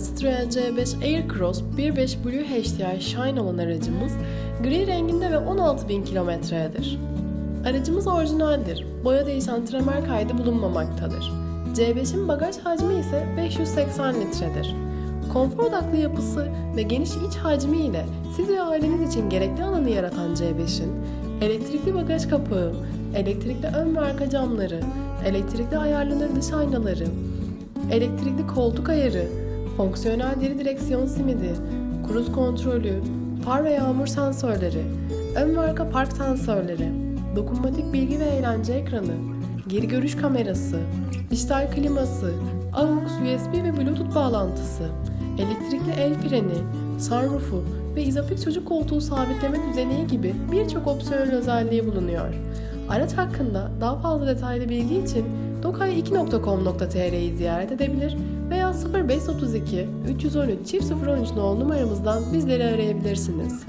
C5 Aircross 1.5 Blue HDI Shine olan aracımız gri renginde ve 16.000 kilometredir. Aracımız orijinaldir. Boya değişen tramer kaydı bulunmamaktadır. C5'in bagaj hacmi ise 580 litredir. Konfor odaklı yapısı ve geniş iç hacmi ile siz ve aileniz için gerekli alanı yaratan C5'in elektrikli bagaj kapağı, elektrikli ön ve arka camları, elektrikli ayarlanır dış aynaları, elektrikli koltuk ayarı, fonksiyonel deri direksiyon simidi, kruz kontrolü, far ve yağmur sensörleri, ön ve arka park sensörleri, dokunmatik bilgi ve eğlence ekranı, geri görüş kamerası, dijital kliması, AUX, USB ve Bluetooth bağlantısı, elektrikli el freni, sunroofu ve izafik çocuk koltuğu sabitleme düzeneği gibi birçok opsiyonel özelliği bulunuyor. Araç hakkında daha fazla detaylı bilgi için dokay2.com.tr'yi ziyaret edebilir veya 0532 313 013 nolu numaramızdan bizleri arayabilirsiniz.